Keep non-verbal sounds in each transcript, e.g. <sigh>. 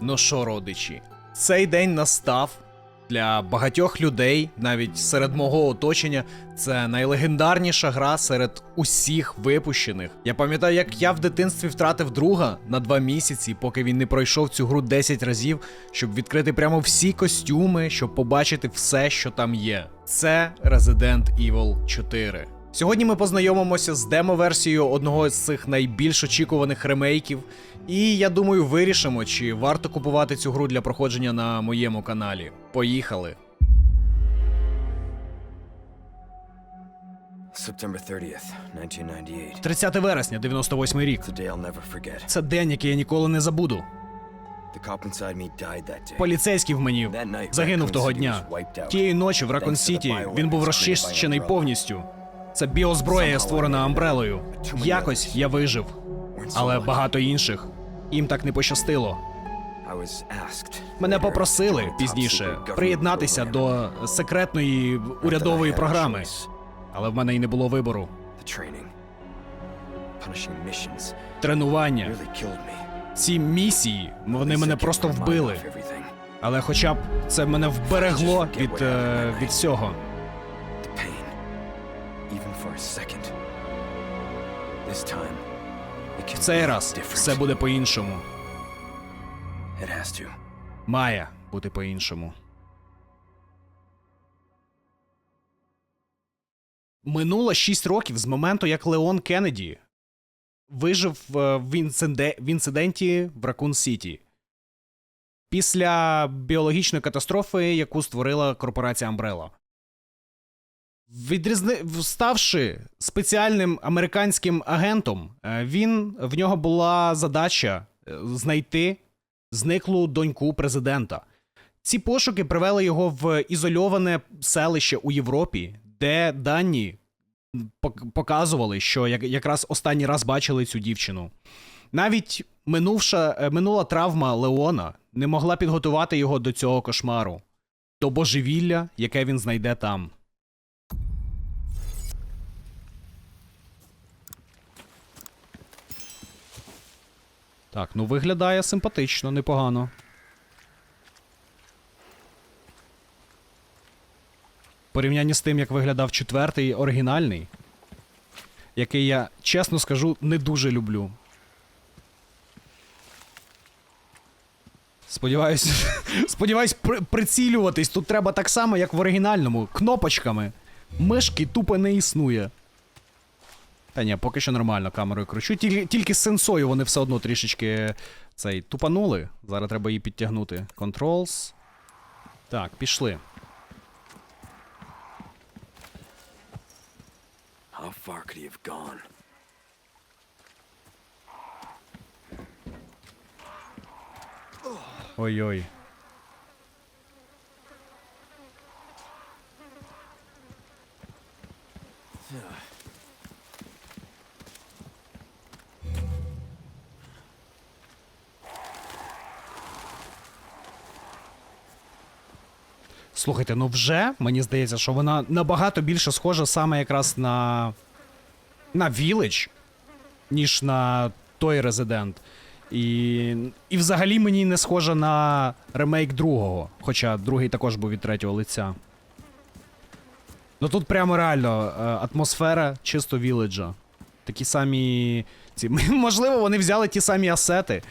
Ну що, родичі, цей день настав. Для багатьох людей, навіть серед мого оточення, це найлегендарніша гра серед усіх випущених. Я пам'ятаю, як я в дитинстві втратив друга на два місяці, поки він не пройшов цю гру 10 разів, щоб відкрити прямо всі костюми, щоб побачити все, що там є. Це Resident Evil 4. Сьогодні ми познайомимося з демо-версією одного з цих найбільш очікуваних ремейків, і я думаю, вирішимо, чи варто купувати цю гру для проходження на моєму каналі. Поїхали! September 30th, 1998. 30 вересня, 98 рік. It's a day I'll never forget. Це день, який я ніколи не забуду. The cop inside me died that day. Поліцейський в мені загинув того дня. Тієї ночі в Ракон Сіті він був розчищений повністю. Це біозброя, створена Амбрелою. Якось я вижив, але багато інших їм так не пощастило. Мене попросили пізніше приєднатися до секретної урядової програми, але в мене й не було вибору. Тренування, ці місії, вони мене просто вбили. Але хоча б це мене вберегло від, е, від всього. В цей раз different. все буде по-іншому. It has to. Має бути по-іншому. Минуло 6 років з моменту, як Леон Кеннеді вижив е, в інциденті в Ракун Сіті. Після біологічної катастрофи, яку створила корпорація Umbrella. Відрізни... Ставши спеціальним американським агентом, е, він в нього була задача е, знайти зниклу доньку президента. Ці пошуки привели його в ізольоване селище у Європі, де дані пок- показували, що якраз останній раз бачили цю дівчину. Навіть минувша, е, минула травма Леона не могла підготувати його до цього кошмару, до божевілля, яке він знайде там. Так, ну виглядає симпатично, непогано. Порівнянні з тим, як виглядав четвертий оригінальний, який я, чесно скажу, не дуже люблю. Сподіваюсь, <laughs> сподіваюсь, при, прицілюватись тут треба так само, як в оригінальному, кнопочками. Мишки тупо не існує. Та ні, поки що нормально камерою кручу. Тільки, тільки з сенсою вони все одно трішечки цей тупанули. Зараз треба її підтягнути. Controls. Так, пішли. How far could he have gone? Ой-ой. Слухайте, ну вже мені здається, що вона набагато більше схожа саме якраз на. на Village, ніж на той Resident. І, і взагалі мені не схожа на ремейк другого, хоча другий також був від третього лиця. Ну тут прямо реально е, атмосфера чисто віледжа. Такі самі. Ці, <laughs> можливо, вони взяли ті самі асети.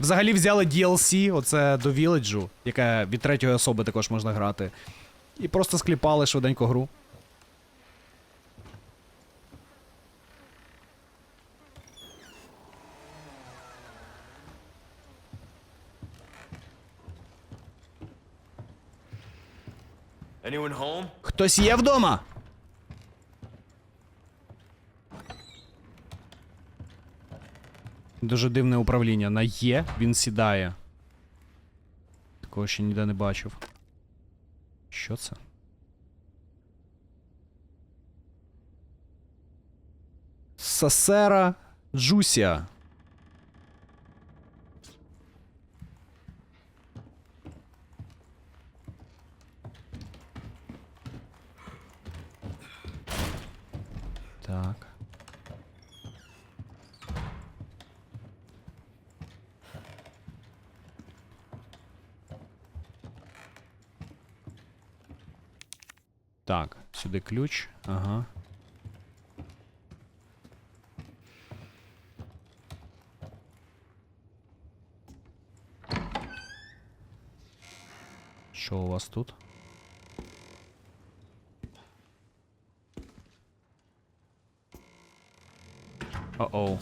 Взагалі взяли DLC, оце до Віледжу, яке від третьої особи також можна грати. І просто скліпали швиденько гру. Хтось є вдома? Дуже дивне управління. На Є він сідає. Такого ще ніде не бачив. Що це? Сасера Джусія. Так. Так, сюди ключ. Ага. Що у вас тут? О-оу.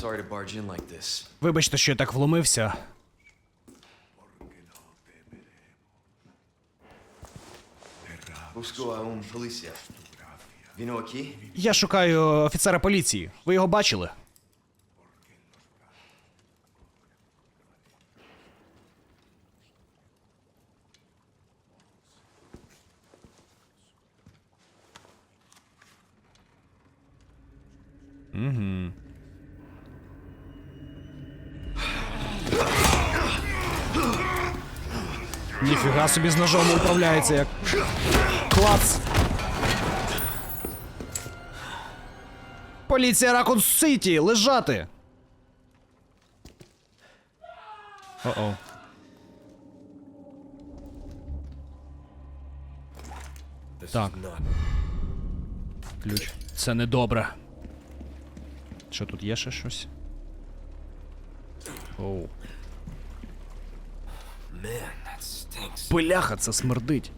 Sorry to barge in like this. Вибачте, що я так вломився. Busco a un policía. Vino aquí? Я шукаю офіцера поліції. Ви його бачили? Ніфіга собі з ножом управляється як. Клац! Поліція Ракун Сіті! Лежати! О-о. Так. Ключ. Це недобре. Що тут є ще щось? Оу. Man, Бляха, це смердить.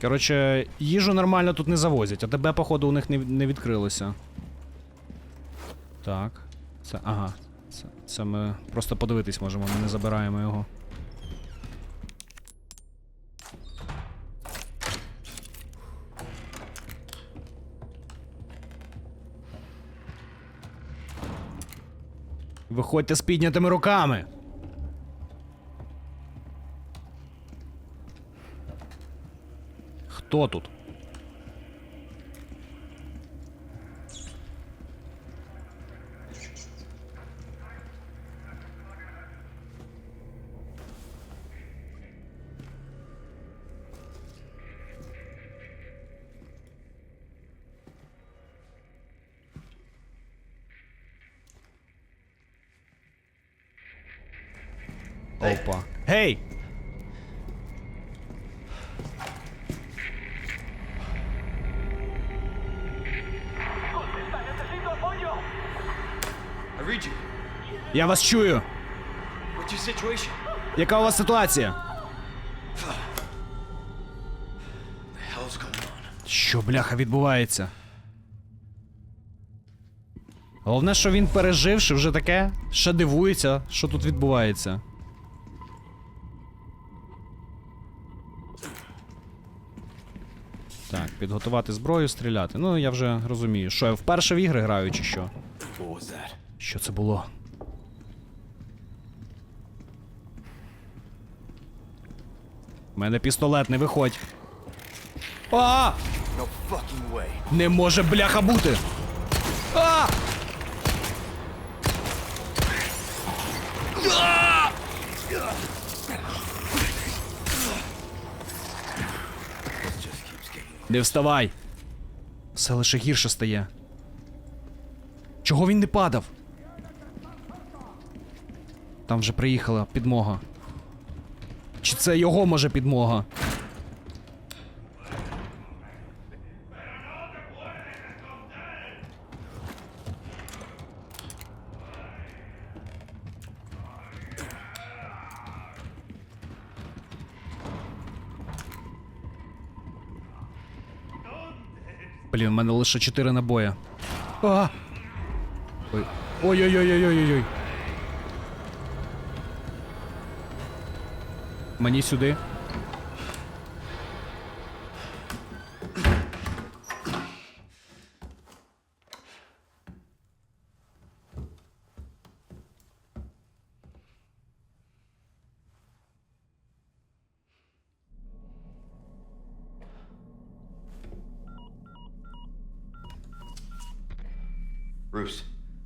Коротше, їжу нормально тут не завозять, а тебе, походу, у них не, не відкрилося. Так. Це. Ага. Це, це ми просто подивитись можемо, ми не забираємо його. Виходьте з піднятими руками. Хто тут? Опа. Я вас чую. Яка у вас ситуація? Що, бляха, відбувається? Головне, що він переживши вже таке, ще дивується, що тут відбувається. Так, підготувати зброю, стріляти. Ну, я вже розумію. Що, я вперше в ігри граю, чи що? Що це було? У мене пістолет, не виходь. А! Не може бляха бути. А! Не вставай. Все лише гірше стає. Чого він не падав? Там вже приїхала підмога. Це його може підмога? Блін, в мене лише 4 набої. А! Ой. Ой-ой-ой-ой-ой-ой. Мені сюди.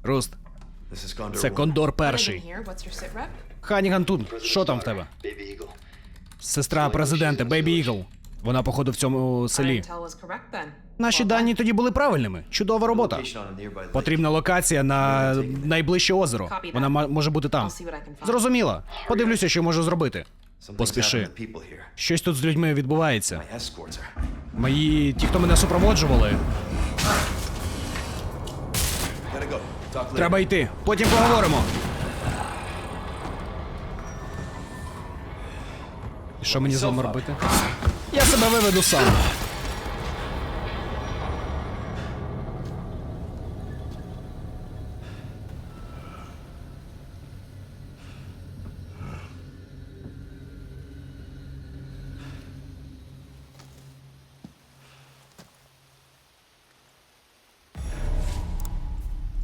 Руст. Це Кондор перший. Ханіган тут. Що там в тебе? Сестра президента, Бейбі Ігл. Вона, походу, в цьому селі. Intel was. Наші дані тоді були правильними. Чудова робота. Потрібна локація на найближче озеро. Вона ма- може бути там. Зрозуміла. Подивлюся, що можу зробити. Поспіши. Щось тут з людьми відбувається. Мої ті, хто мене супроводжували. Треба йти. Потім поговоримо. І що мені з вами робити? Я себе виведу сам.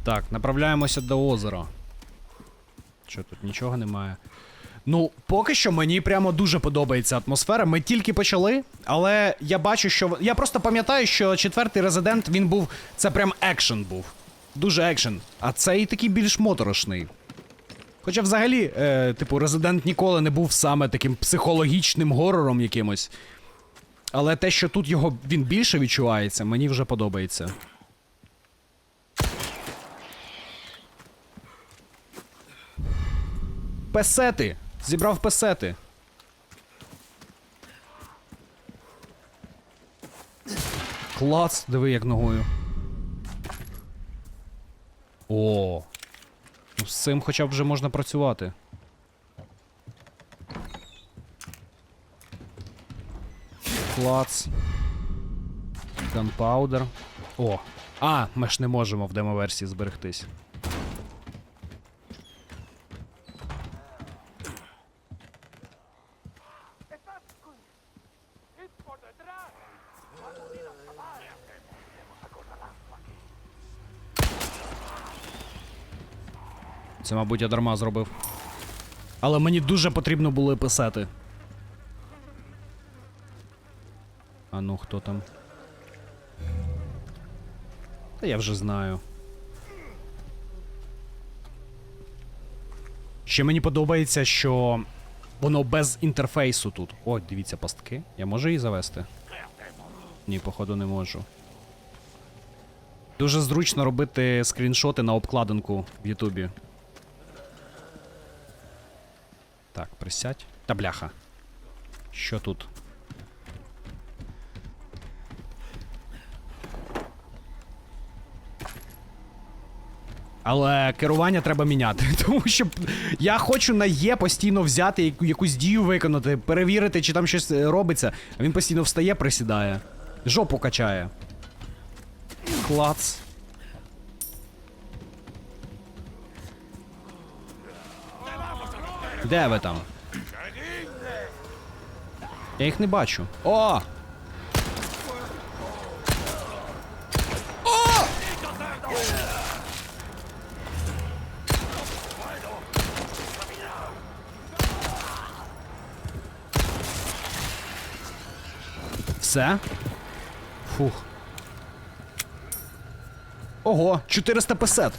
Так, направляємося до озера. Що тут нічого немає. Ну, поки що мені прямо дуже подобається атмосфера. Ми тільки почали, але я бачу, що. Я просто пам'ятаю, що четвертий резидент він був. Це прям екшен був. Дуже екшен. А цей такий більш моторошний. Хоча взагалі, е, типу, резидент ніколи не був саме таким психологічним горором якимось. Але те, що тут його він більше відчувається, мені вже подобається. Песети! Зібрав песети. Клац, диви як ногою. О. Ну з цим хоча б вже можна працювати. Клац. Ганпаудер. О. А, ми ж не можемо в демоверсії зберегтись. Це, мабуть, я дарма зробив. Але мені дуже потрібно було писати. А ну, хто там? Та я вже знаю. Ще мені подобається, що воно без інтерфейсу тут. О, дивіться, пастки. Я можу її завести? Ні, походу, не можу. Дуже зручно робити скріншоти на обкладинку в Ютубі. Присядь. Та бляха. Що тут? Але керування треба міняти, <laughs> тому що я хочу на Є постійно взяти якусь дію виконати, перевірити, чи там щось е, робиться, а він постійно встає, присідає. Жопу качає. Клац. Де ви там? Я їх не бачу. О! Все? Фух. Ого, 450.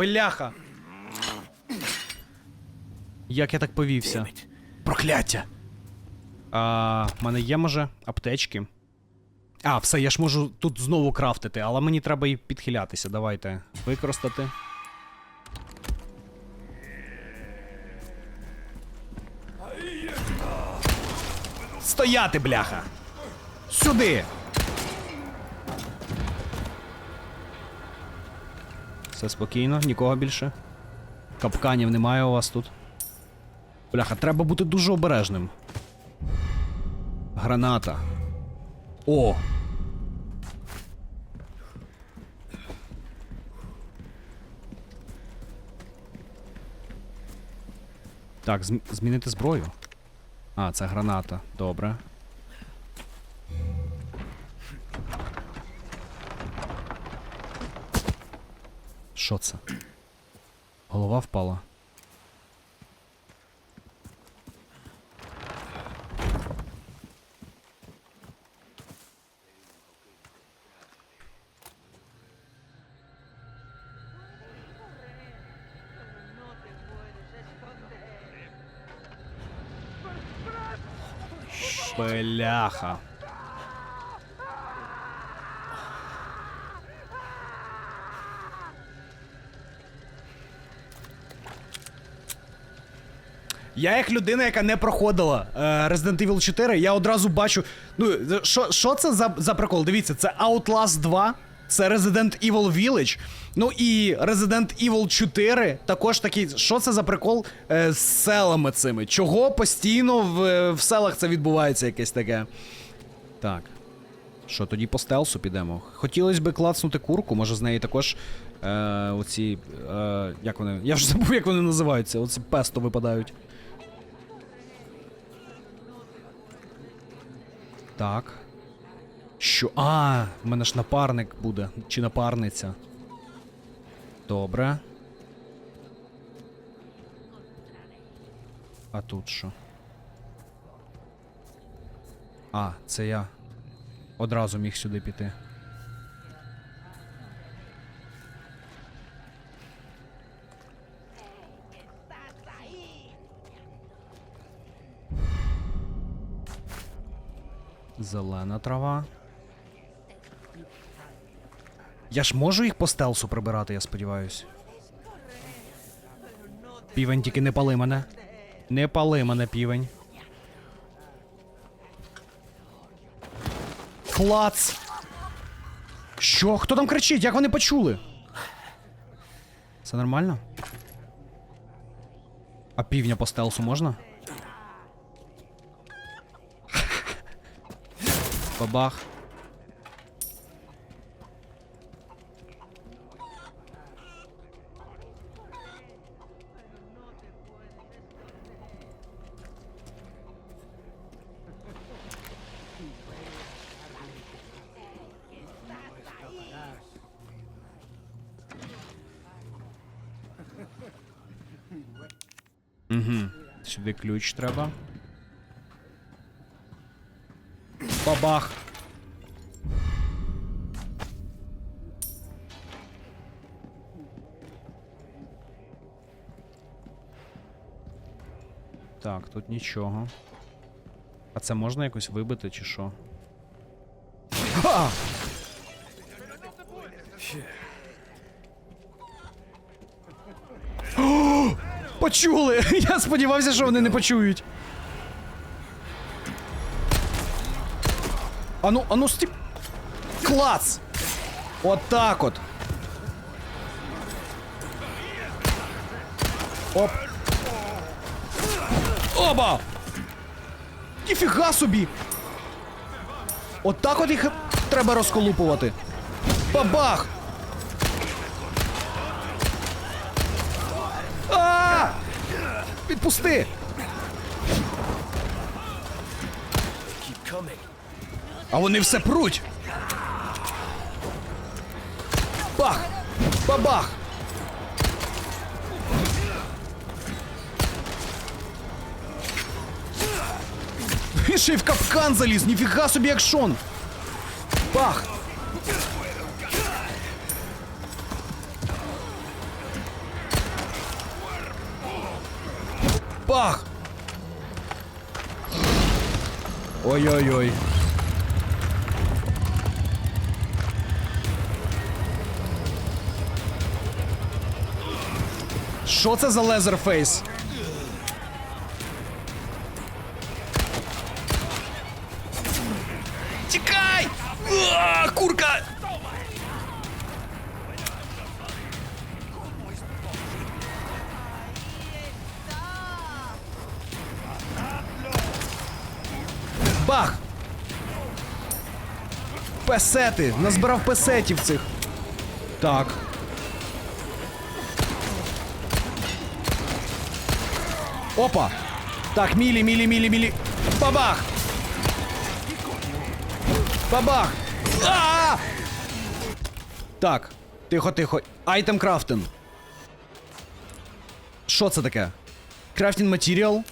Бляха. Як я так повівся? Прокляття. А, в мене є, може, аптечки. А, все, я ж можу тут знову крафтити, але мені треба і підхилятися. Давайте використати. Стояти, бляха! Сюди! Все спокійно, нікого більше. Капканів немає у вас тут. Бляха, треба бути дуже обережним. Граната. О! Так, зм- змінити зброю. А, це граната. Добре. Що це? Голова впала. Бляха. Я як людина, яка не проходила е, Resident Evil 4, я одразу бачу. Ну, що, це за, за прикол? Дивіться, це Outlast 2, це Resident Evil Village. Ну і Resident Evil 4 також такий. Що це за прикол е, з селами цими? Чого постійно в, в селах це відбувається якесь таке? Так. Що, тоді по стелсу підемо? Хотілося би клацнути курку, може з неї також е, оці. Е, як вони. Я вже <laughs> забув, як вони називаються. Оці песто випадають. Так. Що. А, в мене ж напарник буде. Чи напарниця. Добре. А тут що? А, це я. Одразу міг сюди піти. Зелена трава. Я ж можу їх по стелсу прибирати, я сподіваюсь. Півень, тільки не пали мене. Не пали мене, півень. Клац! Що? Хто там кричить? Як вони почули? Все нормально? А півня по стелсу можна? Бабах. Угу. Сюди ключ треба. Бабах. Так, тут нічого. А це можна якось вибити чи що? <gasps> Почули! <laughs> Я сподівався, що вони не почують. Ану, ану, стіп. Клац! От так от. Оп. Оба! Ніфіга собі! От так от їх треба розколупувати. Бабах! А! Відпусти! А вони все пруть. Бах! Бабах! Він ще й в капкан заліз, ніфіга собі як шон. Бах! Бах! Ой-ой-ой. Що це за лезерфейс? Тікай! А, курка! Бах! Песети! Назбирав песетів цих. Так. Опа! Так, мілі, мілі, мілі, мілі. Бабах! Бабах! А! Так, тихо, тихо. Айтем крафтинг. Що це таке? Крафтінг матеріал.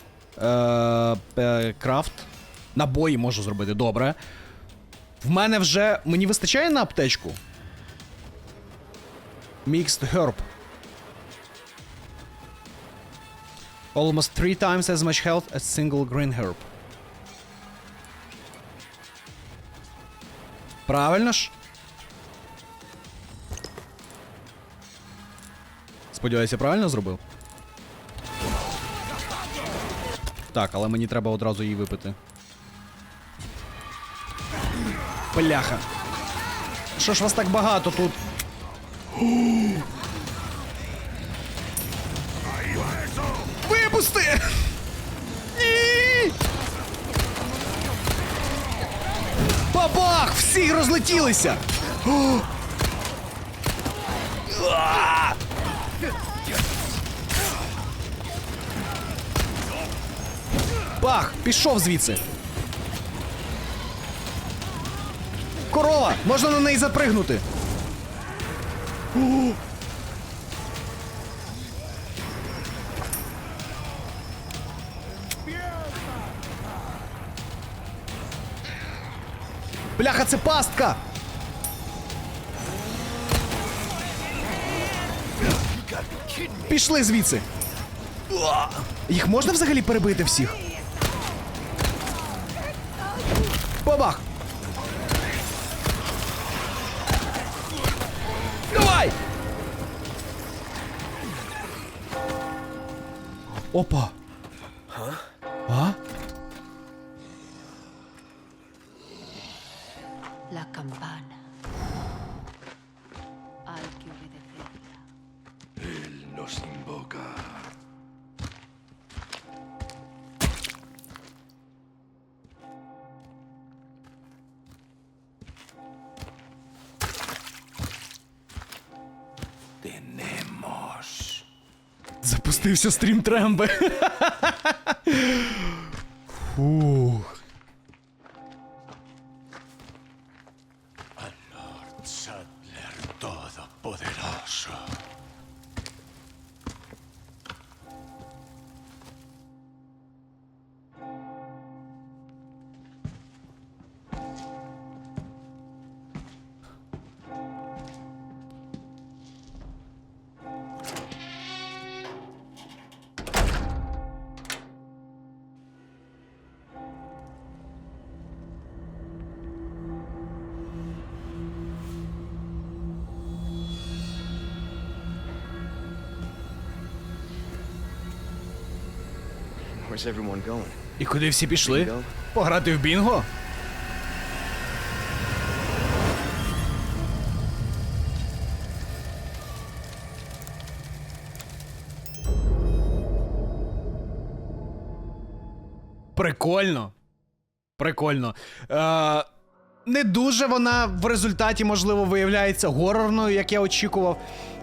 Крафт. Набої можу зробити, добре. В мене вже. Мені вистачає на аптечку? Mixed herb. Almost three times as much health as single green herb. Правильно ж? Сподіваюся, правильно зробив? Так, але мені треба одразу її випити. Бляха. Що ж вас так багато тут? Всі розлетілися! Бах! Пішов звідси! Корова! Можна на неї запригнути! Бляха, це пастка! Пішли звідси. Їх можна взагалі перебити всіх? Бабах! Давай! Опа! Запустився стрім тремби. Фух. І куди всі пішли? Пограти в бінго? Прикольно. Прикольно. Е, не дуже вона в результаті, можливо, виявляється горорною, як я очікував.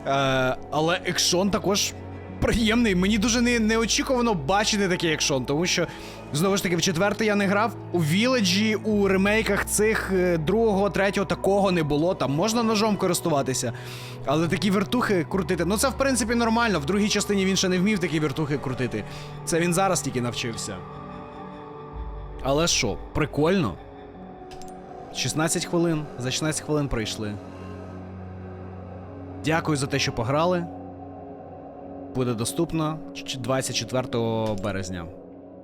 Е, але екшон також приємний. Мені дуже не, неочікувано бачити такий екшон, тому що, знову ж таки, в четвертий я не грав. У Віледжі, у ремейках цих е, другого, третього такого не було. Там можна ножом користуватися. Але такі вертухи крутити. Ну це в принципі нормально. В другій частині він ще не вмів такі вертухи крутити. Це він зараз тільки навчився. Але що, прикольно? 16 хвилин. За 16 хвилин пройшли. Дякую за те, що пограли. Буде доступно 24 березня.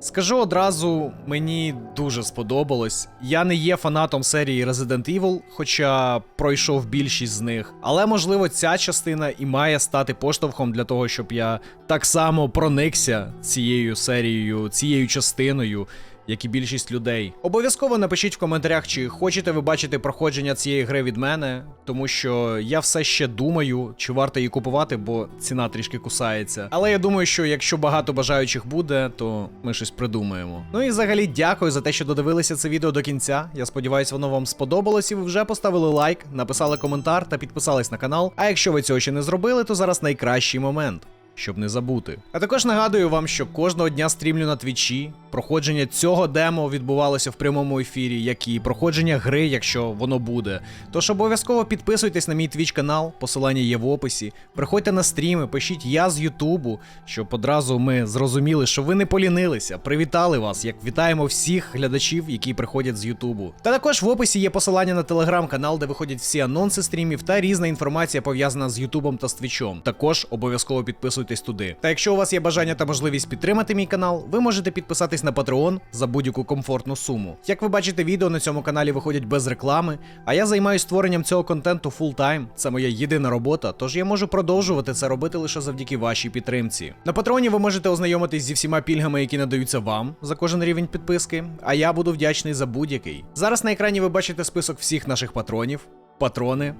Скажу одразу, мені дуже сподобалось. Я не є фанатом серії Resident Evil, хоча пройшов більшість з них. Але можливо ця частина і має стати поштовхом для того, щоб я так само проникся цією серією, цією частиною як і більшість людей. Обов'язково напишіть в коментарях, чи хочете ви бачити проходження цієї гри від мене, тому що я все ще думаю, чи варто її купувати, бо ціна трішки кусається. Але я думаю, що якщо багато бажаючих буде, то ми щось придумаємо. Ну і взагалі дякую за те, що додивилися це відео до кінця. Я сподіваюся, воно вам сподобалось і ви вже поставили лайк, написали коментар та підписались на канал. А якщо ви цього ще не зробили, то зараз найкращий момент щоб не забути. А також нагадую вам, що кожного дня стрімлю на твічі. Проходження цього демо відбувалося в прямому ефірі, як і проходження гри, якщо воно буде. Тож обов'язково підписуйтесь на мій твіч канал, посилання є в описі. Приходьте на стріми, пишіть я з Ютубу, щоб одразу ми зрозуміли, що ви не полінилися. Привітали вас, як вітаємо всіх глядачів, які приходять з Ютубу. Та також в описі є посилання на телеграм-канал, де виходять всі анонси стрімів та різна інформація пов'язана з Ютубом та з твічом. Також обов'язково підписуйтесь дивитесь туди. Та якщо у вас є бажання та можливість підтримати мій канал, ви можете підписатись на Patreon за будь-яку комфортну суму. Як ви бачите, відео на цьому каналі виходять без реклами, а я займаюся створенням цього контенту фултайм. Це моя єдина робота, тож я можу продовжувати це робити лише завдяки вашій підтримці. На Патреоні ви можете ознайомитись зі всіма пільгами, які надаються вам за кожен рівень підписки, а я буду вдячний за будь-який. Зараз на екрані ви бачите список всіх наших патронів. Патрони,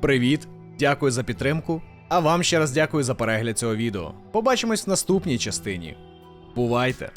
привіт, дякую за підтримку. А вам ще раз дякую за перегляд цього відео. Побачимось в наступній частині. Бувайте!